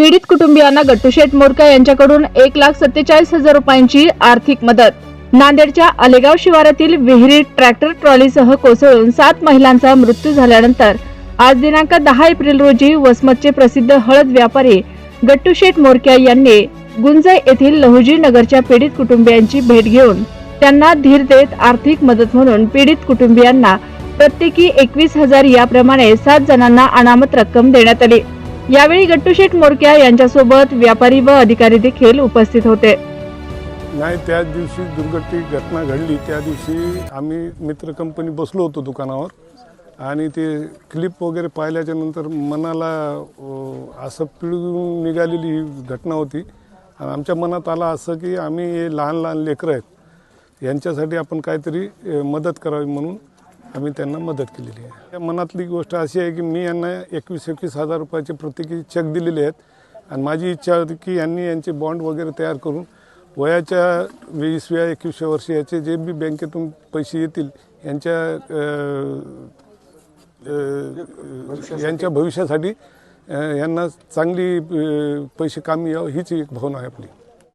पीडित कुटुंबियांना गट्टुशेठ मोरका यांच्याकडून एक लाख सत्तेचाळीस हजार रुपयांची आर्थिक मदत. नांदेडच्या आलेगाव शिवारातील विहिरीत ट्रॅक्टर ट्रॉलीसह कोसळून सात महिलांचा मृत्यू झाल्यानंतर आज दिनांक दहा एप्रिल रोजी वसमतचे प्रसिद्ध हळद व्यापारी गट्टूशेठ मोरक्या यांनी गुंजय येथील लहुजी नगरच्या पीडित कुटुंबियांची भेट घेऊन त्यांना धीर देत आर्थिक मदत म्हणून पीडित कुटुंबियांना प्रत्येकी एकवीस हजार याप्रमाणे सात जणांना अनामत रक्कम देण्यात आली. यावेळी गट्टूशेठ मोरक्या यांच्यासोबत व्यापारी व अधिकारी देखील उपस्थित होते. नाही त्या दिवशी दुर्घटना घटना घडली. त्या दिवशी आम्ही मित्र कंपनी बसलो होतो दुकानावर आणि ते क्लिप वगैरे पाहिल्याच्या नंतर मनाला अ, असं पिळून निघालेली ही घटना होती. आणि आमच्या मनात आलं असं की आम्ही हे लहान लहान लेकरं आहेत. यांच्यासाठी आपण काहीतरी अ, मदत करावी म्हणून आम्ही त्यांना मदत केलेली आहे. त्या मनातली गोष्ट अशी आहे की मी यांना एकवीस एकवीस हजार रुपयाचे प्रत्येकी चेक दिलेले आहेत. आणि माझी इच्छा होती की यांनी यांचे बॉन्ड वगैरे तयार करून वयाच्या वीसव्या एकवीसव्या वर्षी याचे जे बी बँकेतून पैसे येतील यांच्या यांच्या भविष्यासाठी यांना चांगली पैसे कामी यावं हीच एक भावना आहे आपली.